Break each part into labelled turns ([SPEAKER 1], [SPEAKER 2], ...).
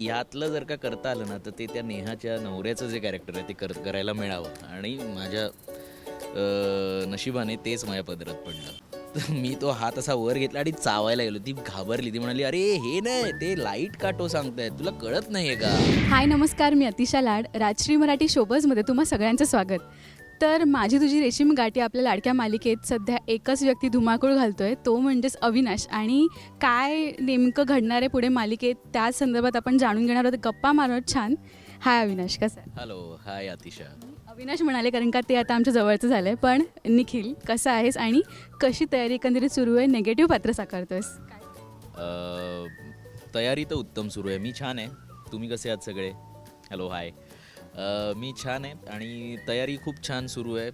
[SPEAKER 1] यातलं जर का करता आलं ना तर ते त्या नेहाच्या नवऱ्याचं जे कॅरेक्टर आहे ते कर करायला मिळावं. आणि माझ्या अं, नशिबाने तेच माझ्या पदरात पडलं. तर मी तो हात असा वर घेतला आणि चावायला गेलो. ती घाबरली. ती म्हणाली अरे हे नाही ते लाइट काटो सांगतायत. तुला कळत नाहीये का?
[SPEAKER 2] हाय नमस्कार. मी अतिशा लाड. राजश्री मराठी शोबजमध्ये तुम्हा सगळ्यांचं स्वागत. तर माझी तुझी रेशीम गाठी आपल्या लाडक्या मालिकेत सध्या एकच व्यक्ती धुमाकूळ घालतोय तो म्हणजेच अविनाश. आणि काय नेमकं घडणार आहे पुढे मालिकेत त्याच संदर्भात आपण जाणून घेणार आहोत. गप्पा मारत छान. हाय अविनाश कसं आहे?
[SPEAKER 1] हॅलो हाय अतिशा
[SPEAKER 2] अविनाश म्हणाले कारण का ते आता आमच्या जवळचं झालं आहे पण निखिल कसं आहेस आणि कशी तयारी एकंदरीत सुरू आहे? नेगेटिव्ह पात्र साकारतोयस.
[SPEAKER 1] तयारी तर उत्तम सुरू आहे. मी छान आहे. तुम्ही कसे आहात सगळे? हॅलो हाय मी छान आहे आणि तयारी खूप छान सुरू आहे.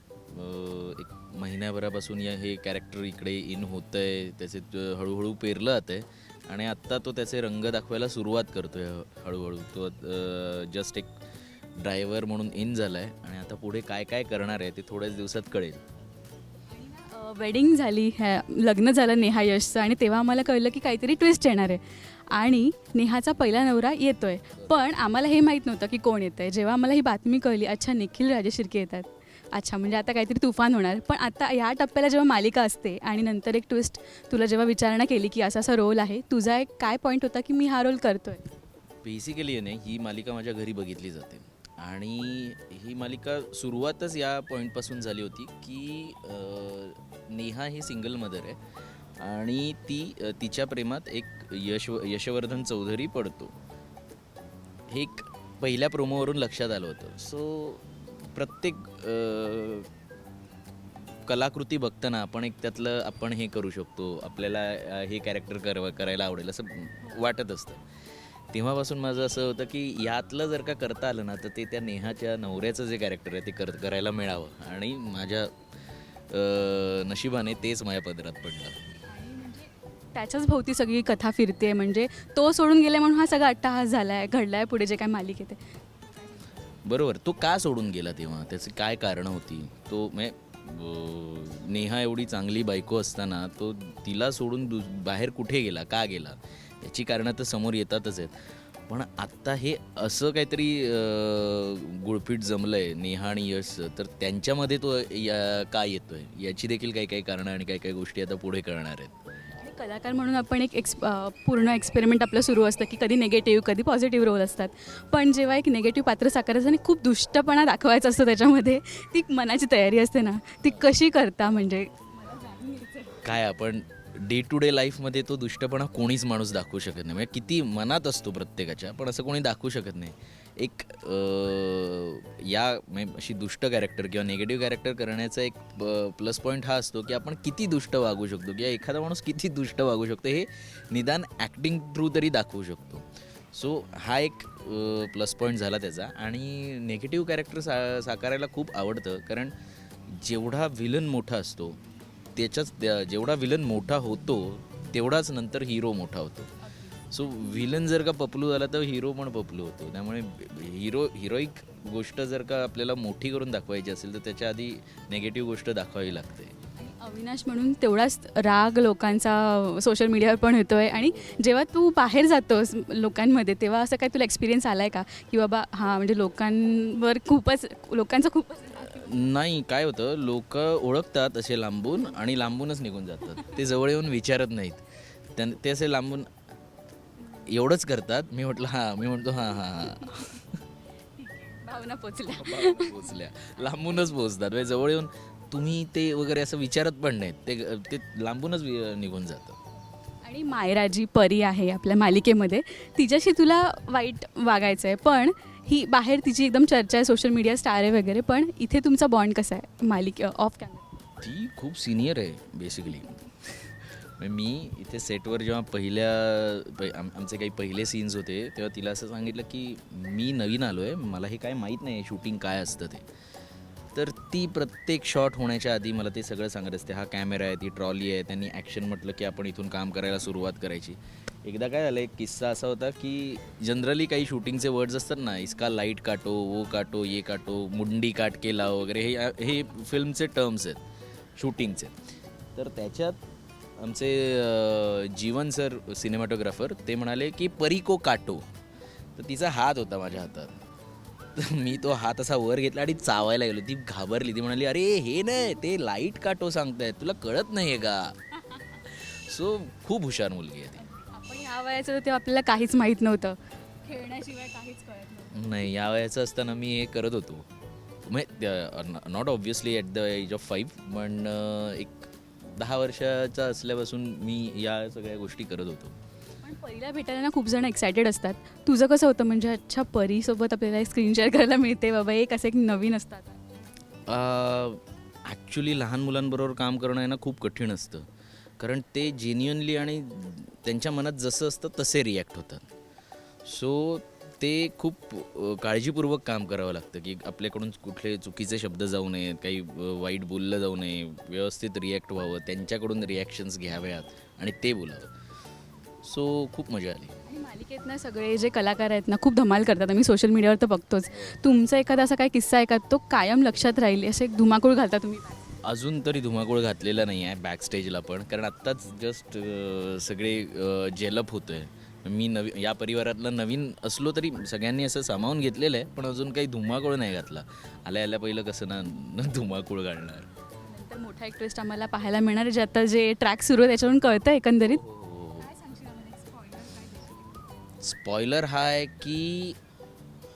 [SPEAKER 1] एक महिन्याभरापासून या हे कॅरेक्टर इकडे इन होतं आहे त्याचे त- हळूहळू पेरलं जात आहे आणि आत्ता तो त्याचे रंग दाखवायला सुरुवात करतो आहे हळूहळू. तो जस्ट एक ड्रायव्हर म्हणून इन झाला आहे आणि आता पुढे काय काय करणार आहे ते थोड्याच दिवसात कळेल.
[SPEAKER 2] वेडिंग झाली ह्या लग्न झालं नेहा यशचं आणि तेव्हा आम्हाला कळलं की काहीतरी ट्विस्ट येणार आहे. आणि नेहाचा पहिला नवरा येतो आहे पण आम्हाला हे माहीत नव्हतं की कोण येतं आहे जेव्हा आम्हाला ही बातमी कळली अच्छा निखिल राजशिर्के येतात. अच्छा म्हणजे आता काहीतरी तुफान होणार. पण आता ह्या टप्प्याला जेव्हा मालिका असते आणि नंतर एक ट्विस्ट तुला जेव्हा विचारणा केली की असा असा रोल आहे तुझा एक काय पॉईंट होता की मी हा रोल करतोय?
[SPEAKER 1] बेसिकली नाही ही मालिका माझ्या घरी बघितली जाते. आणि ही मालिका सुरुवातच या पॉईंटपासून झाली होती की नेहा ही सिंगल मदर आहे आणि ती तिच्या प्रेमात एक यश यशवर्धन चौधरी पडतो. हे एक पहिल्या प्रोमोवरून लक्षात आलं होतं. सो प्रत्येक कलाकृती बघताना आपण एक त्यातलं आपण हे करू शकतो. आपल्याला हे कॅरेक्टर कर करायला आवडेल असं वाटत असतं. तेव्हापासून माझं असं होतं की यातलं जर का करता आलं ना तर ते त्या नेहाच्या नवऱ्याचं जे कॅरेक्टर आहे ते कर करायला मिळावं. आणि माझ्या अं, नशिबाने तेच माझ्या पदरात पडलं.
[SPEAKER 2] त्याच्याच भोवती सगळी कथा फिरते म्हणजे तो सोडून गेले म्हणून हा सगळा अट्टाहास झाला आहे घडला आहे पुढे जे काय मालिकेत आहे.
[SPEAKER 1] बरोबर. तो का सोडून गेला तेव्हा? त्याची काय कारणं होती? तो म्हणजे अं, नेहा एवढी चांगली बायको असताना तो तिला सोडून दु बाहेर कुठे गेला? का गेला? याची कारणं तर समोर येतातच आहेत. पण आत्ता हे असं काहीतरी गुळफीट जमलं आहे नेहा आणि यशचं तर त्यांच्यामध्ये तो या का येतोय? याची देखील काही काही कारणं आणि काही काही गोष्टी आता पुढे कळणार आहेत.
[SPEAKER 2] कलाकार म्हणून आपण एक एक्स पूर्ण एक्सपेरिमेंट आपलं सुरू असतं की कधी निगेटिव्ह कधी पॉझिटिव्ह रोल असतात. पण जेव्हा एक निगेटिव्ह पात्र साकारायचं आणि खूप दुष्टपणा दाखवायचा असतो त्याच्यामध्ये ती मनाची तयारी असते ना. ती कशी करता म्हणजे?
[SPEAKER 1] काय आपण डे टू डे लाईफमध्ये तो दुष्टपणा कोणीच माणूस दाखवू शकत नाही. म्हणजे किती मनात असतो प्रत्येकाच्या पण असं कोणी दाखवू शकत नाही. एक या म्हणजे अशी दुष्ट कॅरेक्टर किंवा निगेटिव्ह कॅरेक्टर करण्याचा एक प्लस पॉईंट हा असतो की आपण किती दुष्ट वागू शकतो किंवा एखादा माणूस किती दुष्ट वागू शकतो हे निदान ॲक्टिंग थ्रू तरी दाखवू शकतो. सो हा एक प्लस पॉईंट झाला त्याचा. आणि निगेटिव्ह कॅरेक्टर सा साकारायला खूप आवडतं कारण जेवढा विलन मोठा असतो त्याच्याच त्या- जेवढा विलन मोठा होतो तेवढाच नंतर हिरो मोठा होतो. सो विलन जर का पपलू झाला तर हिरो पण पपलू होतो. त्यामुळे हिरो हिरोईक गोष्ट जर का आपल्याला मोठी करून दाखवायची असेल तर त्याच्या आधी नेगेटिव्ह गोष्ट दाखवावी लागते.
[SPEAKER 2] अविनाश म्हणून तेवढाच राग लोकांचा सोशल मीडियावर पण येतो आहे आणि जेव्हा तू बाहेर जातोस लोकांमध्ये तेव्हा असं काय तुला एक्सपिरियन्स आला आहे का? की बाबा हां म्हणजे लोकांवर खूपच लोकांचं खूपच
[SPEAKER 1] नाही काय होतं लोक ओळखतात असे लांबून आणि लांबूनच निघून जातात. ते जवळ येऊन विचारत नाहीत. त्यां ते असे लांबून एवढंच करतात. मी म्हटलं हां. मी म्हणतो हां हां हां.
[SPEAKER 2] भावना पोचल्या.
[SPEAKER 1] पोचल्या. लांबूनच पोचतात. म्हणजे जवळ येऊन तुम्ही ते वगैरे असं विचारत पण नाहीत. ते ते लांबूनच वि- निघून जातं.
[SPEAKER 2] आणि मायरा जी परी आहे आपल्या मालिकेमध्ये. तिच्याशी तुला वाईट वागायचं आहे पण ही बाहेर तिची एकदम चर्चा आहे सोशल मीडिया स्टार आहे वगैरे पण इथे तुमचा बॉन्ड कसा आहे? मालिक ऑफ कॅमेरा
[SPEAKER 1] ती खूप सिनियर आहे बेसिकली म्हणजे मी इथे सेटवर जेव्हा पहिल्या आम आमचे काही पहिले सीन्स होते तेव्हा तिला असं सांगितलं की मी नवीन आलो आहे मला हे काय माहीत नाही शूटिंग काय असतं ते. तर ती प्रत्येक शॉट होण्याच्या आधी मला ते सगळं सांगत असते हा कॅमेरा आहे ती ट्रॉली आहे. त्यांनी ॲक्शन म्हटलं की आपण इथून काम करायला सुरुवात करायची. एकदा काय झालं एक किस्सा असा होता की जनरली काही शूटिंगचे वर्ड्स असतात ना इसका लाइट काटो वो काटो ये काटो मुंडी काट के लाव वगैरे हे हे फिल्मचे टर्म्स आहेत शूटिंगचे. तर त्याच्यात आमचे जीवन सर सिनेमॅटोग्राफर ते म्हणाले की परिको काटो. तर तिचा हात होता माझ्या हातात. तर मी तो हात असा वर घेतला आणि चावायला गेलो. ती घाबरली. ती म्हणाली अरे हे नाही ते लाइट काटो सांगतायत. तुला कळत नाही आहे का? सो खूप हुशार मुलगी आहे ती.
[SPEAKER 2] या वयाचं तेव्हा आपल्याला काहीच माहीत नव्हतं. खेळण्याशिवाय काहीच कळत नव्हतं.
[SPEAKER 1] नाही या वयाचं असताना मी हे करत होतो. म्हणजे not obviously at the age of five पण अं, एक दहा वर्षाचा असल्यापासून मी या सगळ्या गोष्टी करत होतो.
[SPEAKER 2] पण पहिल्या भेटायला ना खूप जण एक्सायटेड असतात. तुझं कसं होतं? म्हणजे अच्छा परीसोबत आपल्याला स्क्रीन शेअर करायला मिळते बाबा. एक असं एक नवीन असतात.
[SPEAKER 1] ॲक्च्युली लहान मुलांबरोबर काम करणं आहे ना खूप कठीण असतं. कारण ते जेन्युअनली आणि त्यांच्या मनात जसं असतं तसे रिॲक्ट होतात. सो ते खूप काळजीपूर्वक काम करावं लागतं की आपल्याकडून कुठले चुकीचे शब्द जाऊ नयेत काही वाईट बोललं जाऊ नये व्यवस्थित रिॲक्ट व्हावं त्यांच्याकडून रिॲक्शन्स घ्याव्यात आणि ते बोलावं. सो खूप मजा आली.
[SPEAKER 2] मालिकेत ना सगळे जे कलाकार आहेत ना खूप धमाल करतात. आम्ही सोशल मीडियावर तर बघतोच. तुमचा एखादा असा काय किस्सा आहे का? तो कायम लक्षात राहील असे एक धुमाकूळ घालता तुम्ही?
[SPEAKER 1] अजून तरी धुमाकूळ घातलेला नाही आहे बॅक स्टेजला पण. कारण आत्ताच जस्ट सगळे जेलअप होतो आहे मी नवी या परिवारातला नवीन असलो तरी सगळ्यांनी असं सामावून घेतलेलं आहे पण अजून काही धुमाकूळ नाही घातला. आल्या आल्या पहिलं कसं ना धुमाकूळ घालणार.
[SPEAKER 2] नंतर मोठा एक ट्विस्ट आम्हाला पाहायला मिळणार आहे जे आता जे ट्रॅक सुरू आहे त्याच्यावरून कळतं एकंदरीत.
[SPEAKER 1] स्पॉयलर हा आहे की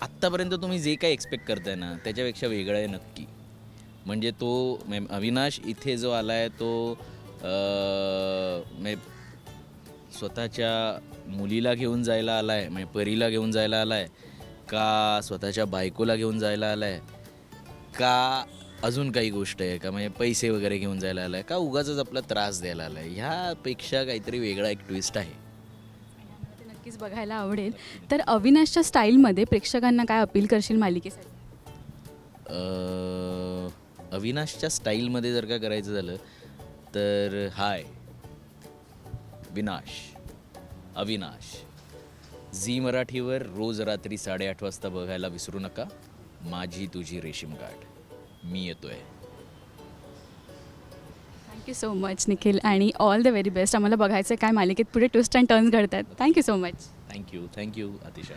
[SPEAKER 1] आत्तापर्यंत तुम्ही जे काही एक्सपेक्ट करताय ना त्याच्यापेक्षा वेगळं आहे नक्की. म्हणजे तो मे- अविनाश इथे जो आला आहे तो स्वतःच्या मुलीला घेऊन जायला आला आहे म्हणजे परीला घेऊन जायला आला आहे का स्वतःच्या बायकोला घेऊन जायला आला आहे का अजून काही गोष्ट आहे का म्हणजे पैसे वगैरे घेऊन जायला आला आहे का उगाच आपला त्रास द्यायला आला आहे ह्यापेक्षा काहीतरी वेगळा एक ट्विस्ट आहे.
[SPEAKER 2] नक्कीच बघायला आवडेल. तर अविनाशच्या स्टाईलमध्ये प्रेक्षकांना काय अपील करशील मालिकेसाठी?
[SPEAKER 1] अविनाशच्या स्टाईलमध्ये जर का करायचं झालं तर हाय. विनाश. अविनाश. झी मराठीवर रोज रात्री साडेआठ वाजता बघायला विसरू नका. माझी तुझी रेशीम गाठ. मी येतोय.
[SPEAKER 2] थँक्यू सो मच निखिल आणि ऑल द व्हेरी बेस्ट आम्हाला बघायचं काय मालिकेत. पुढे ट्विस्ट अँड टर्न्स घडतात. Thank you so much
[SPEAKER 1] thank you thank you Atisha